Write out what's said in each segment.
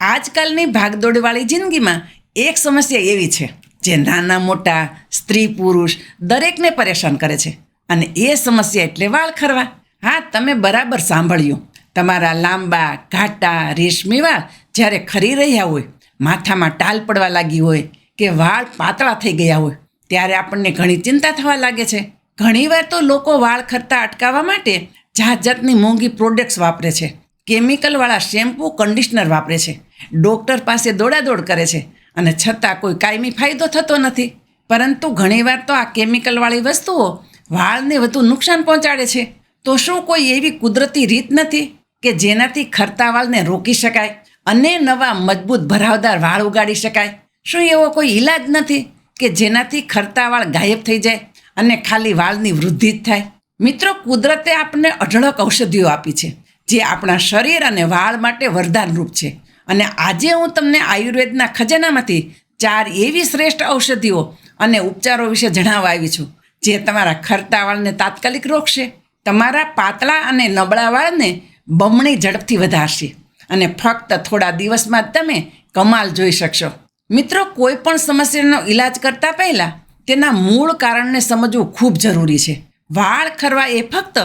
આજકાલની ભાગદોડવાળી જિંદગીમાં એક સમસ્યા એવી છે જે નાના, મોટા, સ્ત્રી, પુરુષ દરેકને પરેશાન કરે છે. અને એ સમસ્યા એટલે વાળ ખરવા. હા, તમે બરાબર સાંભળ્યું. તમારા લાંબા, ઘાટા, રેશમી વાળ જ્યારે ખરી રહ્યા હોય, માથામાં ટાલ પડવા લાગી હોય કે વાળ પાતળા થઈ ગયા હોય, ત્યારે આપણને ઘણી ચિંતા થવા લાગે છે. ઘણીવાર તો લોકો વાળ ખરતા અટકાવવા માટે જાત જાતની મોંઘી પ્રોડક્ટ્સ વાપરે છે. કેમિકલવાળા શેમ્પૂ કન્ડિશનર વાપરે છે. ડૉક્ટર પાસે દોડાદોડ કરે છે અને છતાં કોઈ કાયમી ફાયદો થતો નથી. પરંતુ ઘણીવાર તો આ કેમિકલવાળી વસ્તુઓ વાળને વધુ નુકસાન પહોંચાડે છે. તો શું કોઈ એવી કુદરતી રીત નથી કે જેનાથી ખરતા વાળને રોકી શકાય અને નવા મજબૂત ભરાવદાર વાળ ઉગાડી શકાય? શું એવો કોઈ ઈલાજ નથી કે જેનાથી ખરતા વાળ ગાયબ થઈ જાય અને ખાલી વાળની વૃદ્ધિ જ થાય? મિત્રો, કુદરતે આપણને અઢળક ઔષધિઓ આપી છે. જે આપણા શરીર અને વાળ માટે વરદાનરૂપ છે. અને આજે હું તમને આયુર્વેદના ખજાનામાંથી ચાર એવી શ્રેષ્ઠ ઔષધિઓ અને ઉપચારો વિશે જણાવવા આવી છું, જે તમારા ખરતા વાળને તાત્કાલિક રોકશે, તમારા પાતળા અને નબળા વાળને બમણી ઝડપથી વધારશે અને ફક્ત થોડા દિવસમાં તમે કમાલ જોઈ શકશો. મિત્રો, કોઈ પણ સમસ્યાનો ઈલાજ કરતા પહેલાં તેના મૂળ કારણને સમજવું ખૂબ જરૂરી છે. વાળ ખરવા એ ફક્ત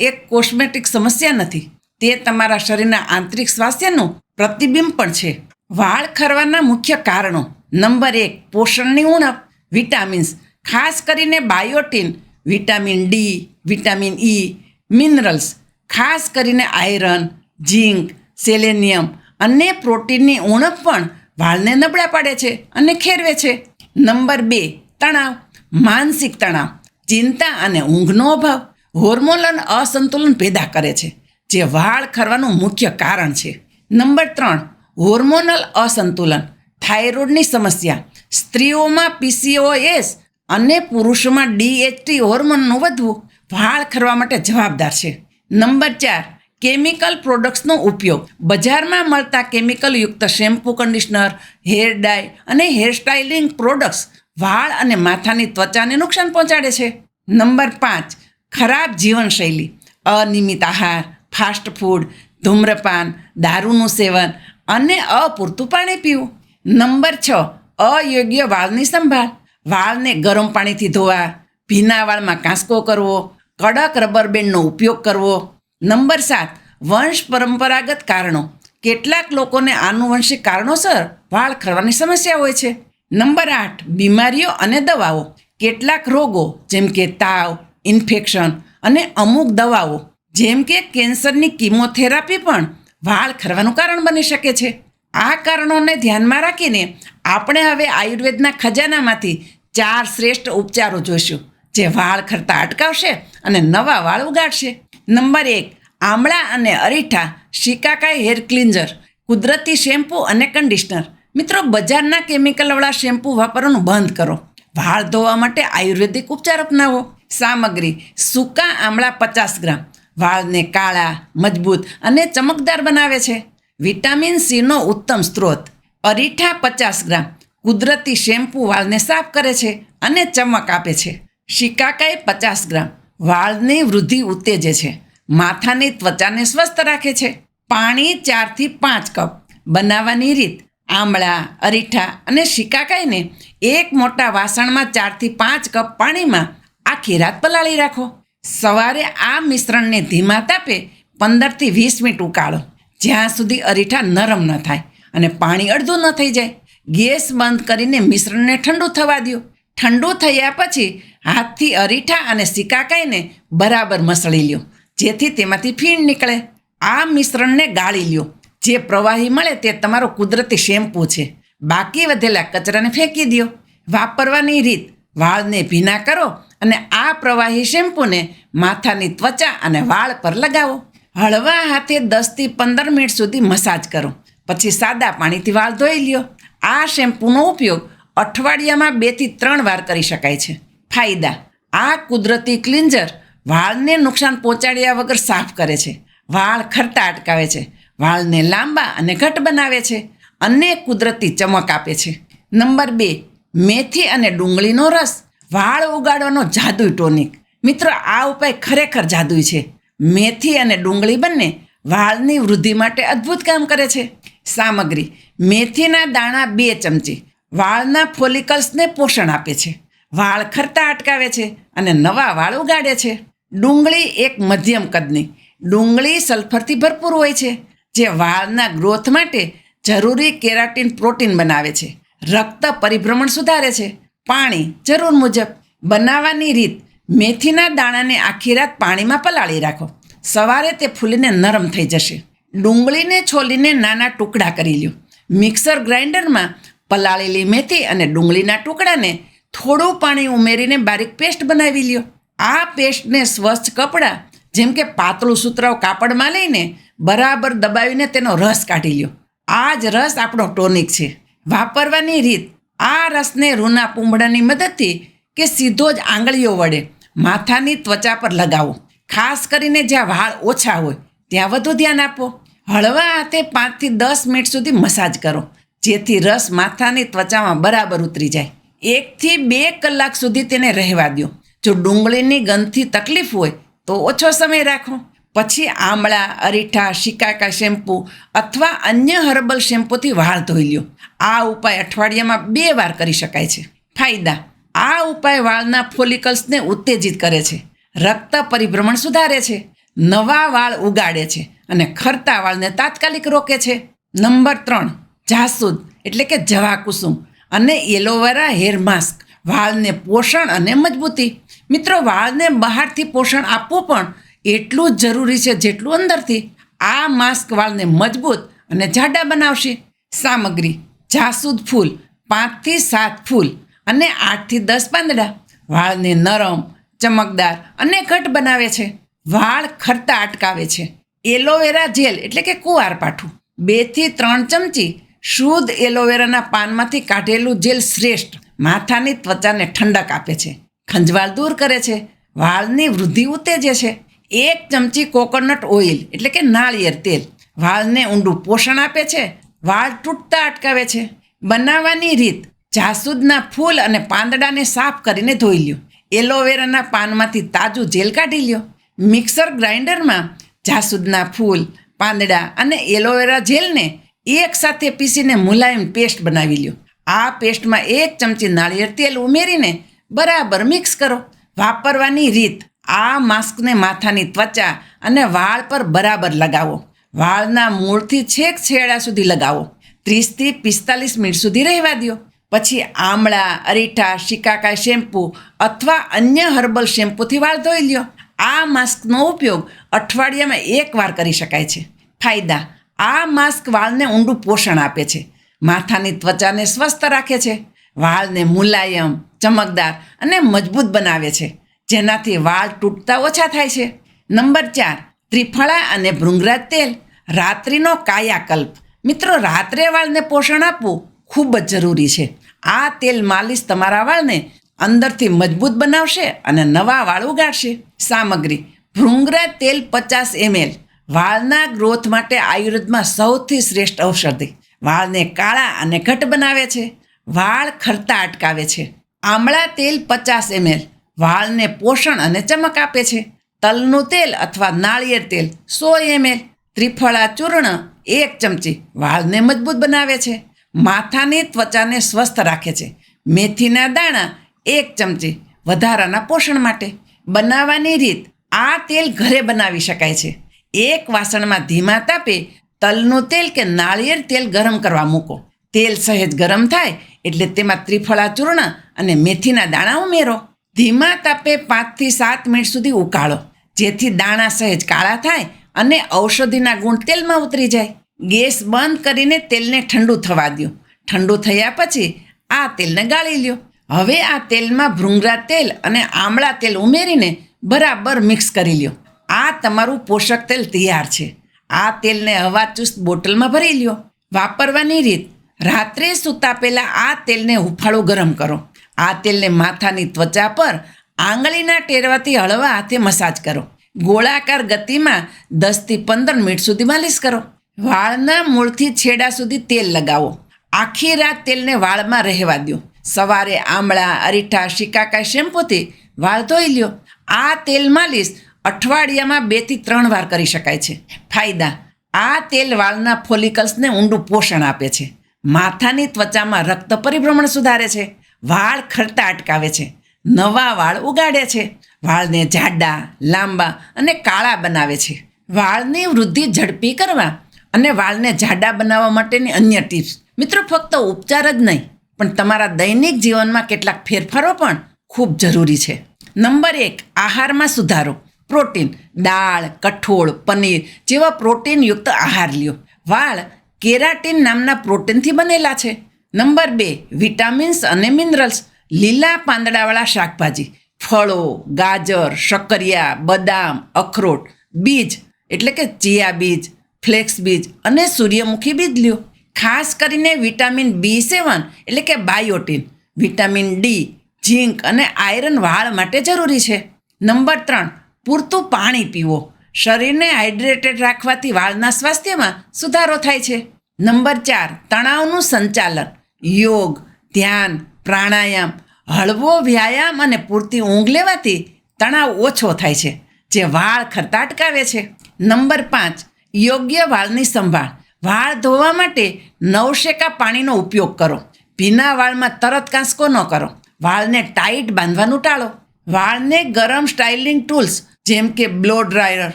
એક કોસ્મેટિક સમસ્યા નથી તે તમારા શરીરના આંતરિક સ્વાસ્થ્યનું પ્રતિબિંબ પણ છે. વાળ ખરવાના મુખ્ય કારણો. નંબર એક, પોષણની ઉણપ. વિટામિન્સ. ખાસ કરીને biotin, vitamin D, vitamin E, minerals. ખાસ કરીને આયરન, ઝીંક, સેલેનિયમ અને પ્રોટીનની ઉણપ પણ વાળને નબળા પાડે છે અને ખેરવે છે. નંબર બે, તણાવ. માનસિક તણાવ. ચિંતા અને ઊંઘનો અભાવ. હોર્મોનલ અસંતુલન પેદા કરે છે. જે વાળ ખરવાનું મુખ્ય કારણ છે. નંબર ત્રણ, હોર્મોનલ અસંતુલન. થાઇરોઇડની સમસ્યા. સ્ત્રીઓમાં પીસીઓએસ અને પુરુષોમાં ડીએચટી હોર્મોનનું વધવું વાળ ખરવા માટે જવાબદાર છે. નંબર ચાર, કેમિકલ પ્રોડક્ટ્સનો ઉપયોગ. બજારમાં મળતા કેમિકલયુક્ત શેમ્પૂ, કન્ડિશનર, હેર ડાય અને હેર સ્ટાઇલિંગ પ્રોડક્ટ્સ વાળ અને માથાની ત્વચાને નુકસાન પહોંચાડે છે. નંબર પાંચ, ખરાબ જીવનશૈલી. અનિયમિત આહાર ફાસ્ટ ફૂડ, ધૂમ્રપાન, દારૂનું સેવન અને અપૂરતું પાણી પીવું. નંબર છ, અયોગ્ય વાળની સંભાળ. વાળને ગરમ પાણીથી ધોવા, ભીના વાળમાં કાંસકો કરવો, કડક રબર બેન્ડનો ઉપયોગ કરવો. નંબર સાત, વંશ પરંપરાગત કારણો. કેટલાક લોકોને આનુવંશિક કારણોસર વાળ ખરવાની સમસ્યા હોય છે. નંબર આઠ, બીમારીઓ અને દવાઓ. કેટલાક રોગો જેમ કે તાવ, ઇન્ફેક્શન અને અમુક દવાઓ જેમ કે કેન્સરની કિમોથેરાપી પણ વાળ ખરવાનું કારણ બની શકે છે. આ કારણોને ધ્યાનમાં રાખીને આપણે હવે આયુર્વેદના ખજાનામાંથી ચાર શ્રેષ્ઠ ઉપચારો જોઈશું, જે વાળ ખરતા અટકાવશે અને નવા વાળ ઉગાડશે. નંબર એક, આમળા અને અરીઠા, શિકાકાઈ હેર ક્લિન્ઝર કુદરતી શેમ્પૂ અને કન્ડિશનર મિત્રો, બજારના કેમિકલવાળા શેમ્પૂ વાપરવાનું બંધ કરો. વાળ ધોવા માટે આયુર્વેદિક ઉપચાર અપનાવો. સામગ્રી, સૂકા આમળા પચાસ ગ્રામ. વાળને કાળા, મજબૂત અને ચમકદાર બનાવે છે. વિટામિન સીનો ઉત્તમ સ્ત્રોત. અરીઠા પચાસ ગ્રામ. કુદરતી શેમ્પૂ વાળને સાફ કરે છે અને ચમક આપે છે. શિકાકાઈ પચાસ ગ્રામ. વાળની વૃદ્ધિ ઉત્તેજે છે. માથાની ત્વચાને સ્વસ્થ રાખે છે. પાણી ચારથી પાંચ કપ. બનાવવાની રીત. આમળા, અરીઠા અને શિકાકાઈને એક મોટા વાસણમાં ચારથી પાંચ કપ પાણીમાં આખી રાત પલાળી રાખો. સવારે આ મિશ્રણને ધીમા તાપે પંદરથી વીસ મિનિટ ઉકાળો. જ્યાં સુધી અરીઠા નરમ ન થાય અને પાણી અડધું ન થઈ જાય, ગેસ બંધ કરીને મિશ્રણને ઠંડુ થવા દો ઠંડુ થયા પછી હાથથી અરીઠા અને સિકાકાઈને બરાબર મસળી લ્યો, જેથી તેમાંથી ફીણ નીકળે. આ મિશ્રણને ગાળી લ્યો. જે પ્રવાહી મળે તે તમારો કુદરતી શેમ્પૂ છે. બાકી વધેલા કચરાને ફેંકી દો વાપરવાની રીત વાળને ભીના કરો અને આ પ્રવાહી શેમ્પૂને માથાની ત્વચા અને વાળ પર લગાવો. હળવા હાથે દસથી પંદર મિનિટ સુધી મસાજ કરો. પછી સાદા પાણીથી વાળ ધોઈ લ્યો. આ શેમ્પૂનો ઉપયોગ અઠવાડિયામાં બેથી ત્રણ વાર કરી શકાય છે. ફાયદા. આ કુદરતી ક્લિન્ઝર વાળને નુકસાન પહોંચાડ્યા વગર સાફ કરે છે. વાળ ખરતા અટકાવે છે. વાળને લાંબા અને ઘટ બનાવે છે. અને કુદરતી ચમક આપે છે. નંબર બે. મેથી અને ડુંગળીનો રસ વાળ ઉગાડવાનો જાદુઈ ટોનિક. મિત્રો, આ ઉપાય ખરેખર જાદુઈ છે. મેથી અને ડુંગળી બંને વાળની વૃદ્ધિ માટે અદ્ભુત કામ કરે છે. સામગ્રી. મેથીના દાણા બે ચમચી. વાળના ફોલિકલ્સને પોષણ આપે છે. વાળ ખરતા અટકાવે છે અને નવા વાળ ઉગાડે છે. ડુંગળી એક મધ્યમ કદની. ડુંગળી સલ્ફરથી ભરપૂર હોય છે, જે વાળના ગ્રોથ માટે જરૂરી કેરાટીન પ્રોટીન બનાવે છે. રક્ત પરિભ્રમણ સુધારે છે. પાણી જરૂર મુજબ બનાવવાની રીત મેથીના દાણાને આખી રાત પાણીમાં પલાળી રાખો. સવારે તે ફૂલીને નરમ થઈ જશે. ડુંગળીને છોલીને નાના ટુકડા કરી લ્યો. મિક્સર ગ્રાઇન્ડરમાં પલાળેલી મેથી અને ડુંગળીના ટુકડાને થોડું પાણી ઉમેરીને બારીક પેસ્ટ બનાવી લ્યો. આ પેસ્ટને સ્વચ્છ કપડાં, જેમ કે પાતળું સૂતરાવ કાપડમાં લઈને બરાબર દબાવીને તેનો રસ કાઢી લ્યો. આ જ રસ આપણો ટોનિક છે. વાપરવાની રીત આ રસને રૂના પૂંબડાની મદદથી કે સીધો જ આંગળીઓ વડે માથાની ત્વચા પર લગાવો. ખાસ કરીને જ્યાં વાળ ઓછા હોય, ત્યાં વધુ ધ્યાન આપો. હળવા હાથે પાંચથી દસ મિનિટ સુધી મસાજ કરો, જેથી રસ માથાની ત્વચામાં બરાબર ઉતરી જાય. એકથી બે કલાક સુધી તેને રહેવા દો જો ડુંગળીની ગંધથી તકલીફ હોય, તો ઓછો સમય રાખો. પછી આમળા, અરીઠા, શિકાકા શેમ્પૂ અથવા અન્ય હર્બલ શેમ્પૂથી વાળ ધોઈ લ્યો. આ ઉપાય અઠવાડિયામાં બે વાર કરી શકાય છે. ફાયદા, આ ઉપાય વાળના ફોલિકલ્સને ઉત્તેજિત કરે છે. રક્ત પરિભ્રમણ સુધારે છે. નવા વાળ ઉગાડે છે અને ખરતા વાળને તાત્કાલિક રોકે છે. નંબર ત્રણ, જાસૂદ એટલે કે જવા કુસુમ અને એલોવેરા હેર માસ્ક. વાળને પોષણ અને મજબૂતી. મિત્રો, વાળને બહારથી પોષણ આપવું પણ એટલું જ જરૂરી છે જેટલું અંદરથી આ માસ્ક વાળને મજબૂત અને જાડા બનાવશે. સામગ્રી, જાસૂદ ફૂલ, પાંચથી સાત ફૂલ અને આઠથી દસ પાંદડા. વાળને નરમ, ચમકદાર અને ઘટ બનાવે છે. વાળ ખરતા અટકાવે છે. એલોવેરા જેલ એટલે કે કુવાર પાઠું. બેથી ત્રણ ચમચી શુદ્ધ એલોવેરાના પાનમાંથી કાઢેલું જેલ શ્રેષ્ઠ. માથાની ત્વચાને ઠંડક આપે છે. ખંજવાળ દૂર કરે છે. વાળની વૃદ્ધિ ઉત્તેજે છે. એક ચમચી કોકોનટ ઓઇલ, એટલે કે નાળિયેર તેલ. વાળને ઊંડું પોષણ આપે છે. વાળ તૂટતા અટકાવે છે. બનાવવાની રીત, જાસૂદના ફૂલ અને પાંદડાને સાફ કરીને ધોઈ લ્યો. એલોવેરાના પાનમાંથી તાજું જેલ કાઢી લ્યો. મિક્સર ગ્રાઇન્ડરમાં જાસૂદના ફૂલ, પાંદડા અને એલોવેરા જેલને એકસાથે પીસીને મુલાયમ પેસ્ટ બનાવી લ્યો. આ પેસ્ટમાં એક ચમચી નાળિયેર તેલ ઉમેરીને બરાબર મિક્સ કરો. વાપરવાની રીત આ માસ્કને માથાની ત્વચા અને વાળ પર બરાબર લગાવો. વાળના મૂળથી છેક છેડા સુધી લગાવો. ત્રીસથી પિસ્તાલીસ મિનિટ સુધી રહેવા દો પછી આમળા, અરીઠા, શિકાકાઈ શેમ્પૂ અથવા અન્ય હર્બલ શેમ્પૂથી વાળ ધોઈ લ્યો. આ માસ્કનો ઉપયોગ અઠવાડિયામાં એકવાર કરી શકાય છે. ફાયદા, આ માસ્ક વાળને ઊંડું પોષણ આપે છે. માથાની ત્વચાને સ્વસ્થ રાખે છે. વાળને મુલાયમ, ચમકદાર અને મજબૂત બનાવે છે. જેનાથી વાળ તૂટતા ઓછા થાય છે. નંબર ચાર, ત્રિફળા અને ભૃંગરા તેલ, રાત્રિનો કાયાકલ્પ. મિત્રો, રાત્રે વાળને પોષણ આપવું ખૂબ જ જરૂરી છે. આ તેલ માલિશ તમારા વાળને અંદરથી મજબૂત બનાવશે અને નવા વાળ ઉગાડશે. સામગ્રી ભૃંગરા તેલ પચાસ એમએલ. વાળના ગ્રોથ માટે આયુર્વેદમાં સૌથી શ્રેષ્ઠ ઔષધિ. વાળને કાળા અને ઘટ બનાવે છે. વાળ ખરતા અટકાવે છે. આમળા તેલ પચાસ એમએલ. વાળને પોષણ અને ચમક આપે છે. તલનું તેલ અથવા નાળિયેર તેલ સો એમએલ. ત્રિફળા ચૂર્ણ એક ચમચી વાળને મજબૂત બનાવે છે. માથાની ત્વચાને સ્વસ્થ રાખે છે. મેથીના દાણા એક ચમચી વધારાના પોષણ માટે. બનાવવાની રીત આ તેલ ઘરે બનાવી શકાય છે. એક વાસણમાં ધીમા તાપે તલનું તેલ કે નાળિયેર તેલ ગરમ કરવા મૂકો. તેલ સહેજ ગરમ થાય એટલે તેમાં ત્રિફળા ચૂર્ણ અને મેથીના દાણા ઉમેરો. ધીમા તાપે પાંચથી સાત મિનિટ સુધી ઉકાળો, જેથી દાણા સહેજ કાળા થાય અને ઔષધિના ગુણ તેલમાં ઉતરી જાય. ગેસ બંધ કરીને તેલને ઠંડુ થવા દો ઠંડુ થયા પછી આ તેલને ગાળી લ્યો. હવે આ તેલમાં ભૃંગરા તેલ અને આમળા તેલ ઉમેરીને બરાબર મિક્સ કરી લ્યો. આ તમારું પોષક તેલ તૈયાર છે. આ તેલને હવાચુસ્ત બોટલમાં ભરી લ્યો. વાપરવાની રીત, રાત્રે સૂતા પહેલાં આ તેલને હુફાળો ગરમ કરો. આ તેલને માથાની ત્વચા પર આંગળીના ટેરવાથી હળવા હાથે મસાજ કરો. ગોળાકાર ગતિમાં દસથી પંદર મિનિટ સુધી માલિશ કરો. વાળના મૂળથી છેડા સુધી તેલ લગાવો. આખી રાત તેલને વાળમાં રહેવા દો સવારે આમળા, અરીઠા શિકાકા શેમ્પૂથી વાળ ધોઈ લ્યો. આ તેલ માલિશ અઠવાડિયામાં બેથી ત્રણ વાર કરી શકાય છે. ફાયદા, આ તેલ વાળના ફોલિકલ્સને ઊંડું પોષણ આપે છે. માથાની ત્વચામાં રક્ત પરિભ્રમણ સુધારે છે. વાળ ખરતા અટકાવે છે. નવા વાળ ઉગાડે છે. વાળને જાડા, લાંબા અને કાળા બનાવે છે. વાળની વૃદ્ધિ ઝડપી કરવા અને વાળને જાડા બનાવવા માટેની અન્ય ટિપ્સ. મિત્રો, ફક્ત ઉપચાર જ નહીં, પણ તમારા દૈનિક જીવનમાં કેટલાક ફેરફારો પણ ખૂબ જરૂરી છે. નંબર એક, આહારમાં સુધારો. પ્રોટીન, દાળ, કઠોળ, પનીર જેવા પ્રોટીનયુક્ત આહાર લ્યો. વાળ કેરાટીન નામના પ્રોટીનથી બનેલા છે. નંબર બે, વિટામિન્સ અને મિનરલ્સ. લીલા પાંદડાવાળા શાકભાજી, ફળો, ગાજર, શક્કરિયા, બદામ, અખરોટ, બીજ, એટલે કે ચિયા બીજ, ફ્લેક્સ બીજ અને સૂર્યમુખી બીજ લ્યો. ખાસ કરીને વિટામિન બી સેવન, એટલે કે બાયોટીન. વિટામિન ડી, ઝીંક અને આયરન વાળ માટે જરૂરી છે. નંબર ત્રણ, પૂરતું પાણી પીવો. શરીરને હાઇડ્રેટેડ રાખવાથી વાળના સ્વાસ્થ્યમાં સુધારો થાય છે. નંબર ચાર, તણાવનું સંચાલન. યોગ, ધ્યાન, પ્રાણાયામ, હળવો વ્યાયામ અને પૂરતી ઊંઘ લેવાથી તણાવ ઓછો થાય છે, જે વાળ ખરતા અટકાવે છે. નંબર પાંચ, યોગ્ય વાળની સંભાળ. વાળ ધોવા માટે નવશેકા પાણીનો ઉપયોગ કરો. ભીના વાળમાં તરત કાંસકો ન કરો. વાળને ટાઈટ બાંધવાનું ટાળો. વાળને ગરમ સ્ટાઇલિંગ ટૂલ્સ જેમ કે બ્લો ડ્રાયર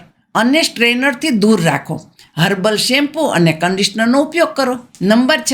અને સ્ટ્રેનરથી દૂર રાખો. હર્બલ શેમ્પૂ અને કન્ડિશનરનો ઉપયોગ કરો. નંબર છ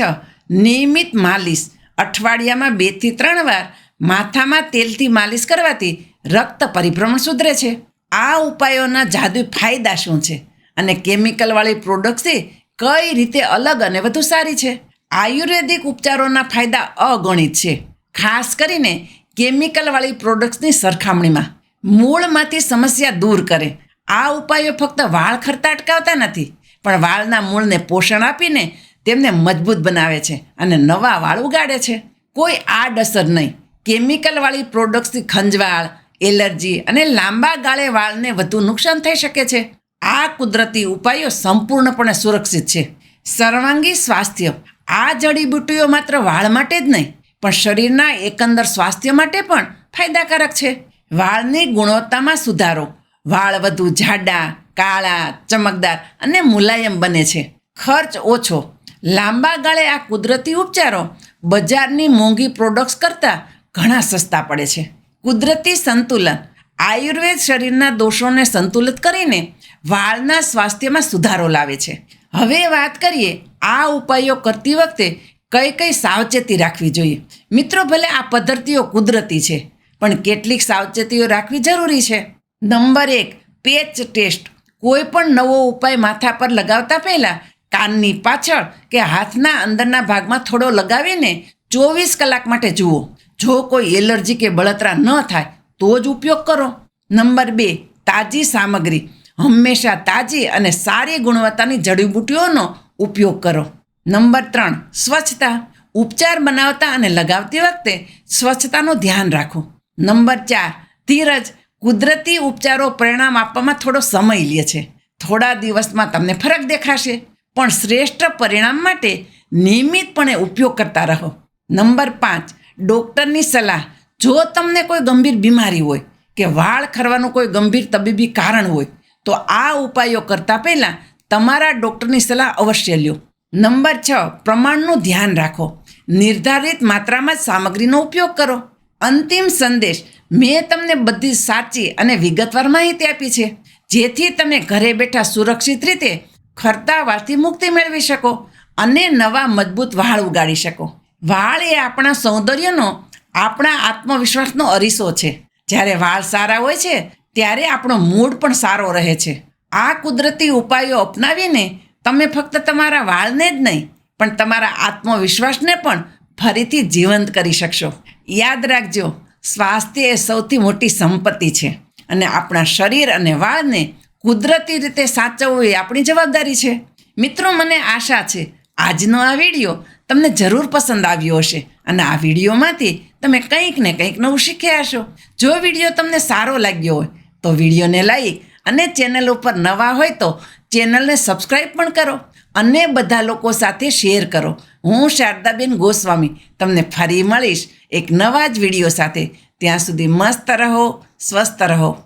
નિયમિત માલિશ. અઠવાડિયામાં બેથી ત્રણ વાર માથામાં તેલથી માલિશ કરવાથી રક્ત પરિભ્રમણ સુધરે છે. આ ઉપાયોના જાદુ ફાયદા શું છે? અને કેમિકલવાળી પ્રોડક્ટ્સથી કઈ રીતે અલગ અને વધુ સારી છે? આયુર્વેદિક ઉપચારોના ફાયદા અગણિત છે. ખાસ કરીને કેમિકલવાળી પ્રોડક્ટ્સની સરખામણીમાં. મૂળમાંથી સમસ્યા દૂર કરે. આ ઉપાયો ફક્ત વાળ ખરતા અટકાવતા નથી, પણ વાળના મૂળને પોષણ આપીને તેમને મજબૂત બનાવે છે અને નવા વાળ ઉગાડે છે. કોઈ આડઅસર નહીં. કેમિકલવાળી પ્રોડક્ટ્સથી ખંજવાળ, એલર્જી અને લાંબા ગાળે વાળને વધુ નુકસાન થઈ શકે છે. આ કુદરતી ઉપાયો સંપૂર્ણપણે સુરક્ષિત છે. સર્વાંગી સ્વાસ્થ્ય. આ જડીબુટ્ટીઓ માત્ર વાળ માટે જ નહીં, પણ શરીરના એકંદર સ્વાસ્થ્ય માટે પણ ફાયદાકારક છે. વાળની ગુણવત્તામાં સુધારો. વાળ વધુ જાડા, કાળા, ચમકદાર અને મુલાયમ બને છે. ખર્ચ ઓછો. લાંબા ગાળે આ કુદરતી ઉપચારો બજારની મોંઘી પ્રોડક્ટ્સ કરતાં ઘણા સસ્તા પડે છે. કુદરતી સંતુલન, આયુર્વેદ શરીરના દોષોને સંતુલિત કરીને વાળના સ્વાસ્થ્યમાં સુધારો લાવે છે. હવે વાત કરીએ આ ઉપાયો કરતી વખતે કઈ કઈ સાવચેતી રાખવી જોઈએ. મિત્રો, ભલે આ પદ્ધતિઓ કુદરતી છે, પણ કેટલીક સાવચેતીઓ રાખવી જરૂરી છે. નંબર એક, પેચ ટેસ્ટ. કોઈ પણ નવો ઉપાય માથા પર લગાવતા પહેલાં કાનની પાછળ કે હાથના અંદરના ભાગમાં થોડો લગાવીને ચોવીસ કલાક માટે જુઓ. જો કોઈ એલર્જી કે બળતરા ન થાય, તો જ ઉપયોગ કરો. નંબર બે, તાજી સામગ્રી. હંમેશા તાજી અને સારી ગુણવત્તાની જડીબુટ્ટીઓનો ઉપયોગ કરો. નંબર ત્રણ, સ્વચ્છતા. ઉપચાર બનાવતા અને લગાવતી વખતે સ્વચ્છતાનું ધ્યાન રાખો. નંબર ચાર, ધીરજ. કુદરતી ઉપચારો પરિણામ આપવામાં થોડો સમય લે છે. થોડા દિવસમાં તમને ફરક દેખાશે. પણ શ્રેષ્ઠ પરિણામ માટે નિયમિતપણે ઉપયોગ કરતા રહો. નંબર પાંચ, ડૉક્ટરની સલાહ. જો તમને કોઈ ગંભીર બીમારી હોય કે વાળ ખરવાનું કોઈ ગંભીર તબીબી કારણ હોય, તો આ ઉપાયો કરતાં પહેલાં તમારા ડૉક્ટરની સલાહ અવશ્ય લ્યો. નંબર છ, પ્રમાણનું ધ્યાન રાખો. નિર્ધારિત માત્રામાં સામગ્રીનો ઉપયોગ કરો. અંતિમ સંદેશ મેં તમને બધી સાચી અને વિગતવાર માહિતી આપી છે. જેથી તમે ઘરે બેઠા સુરક્ષિત રીતે ખરતા વાળથી મુક્તિ મેળવી શકો અને નવા મજબૂત વાળ ઉગાડી શકો. વાળ એ આપણા સૌંદર્યનો, આપણા આત્મવિશ્વાસનો અરીસો છે. જ્યારે વાળ સારા હોય છે, ત્યારે આપણો મૂડ પણ સારો રહે છે. આ કુદરતી ઉપાયો અપનાવીને તમે ફક્ત તમારા વાળને જ નહીં, પણ તમારા આત્મવિશ્વાસને પણ ફરીથી જીવંત કરી શકશો. યાદ રાખજો, સ્વાસ્થ્ય એ સૌથી મોટી સંપત્તિ છે અને આપણા શરીર અને વાળને કુદરતી રીતે સાચવવું એ આપણી જવાબદારી છે. મિત્રો, મને આશા છે, આજનો આ વીડિયો તમને જરૂર પસંદ આવ્યો હશે અને આ વિડીયોમાંથી તમે કંઈક ને કંઈક નવું શીખ્યા હશો. જો વીડિયો તમને સારો લાગ્યો હોય, તો વિડીયોને લાઈક અને ચેનલ ઉપર નવા હોય તો ચેનલને સબસ્ક્રાઈબ પણ કરો અને બધા લોકો સાથે શેર કરો. હું શારદાબેન ગોસ્વામી તમને ફરી મળીશ એક નવા જ વીડિયો સાથે. ત્યાં સુધી મસ્ત રહો, સ્વસ્થ રહો.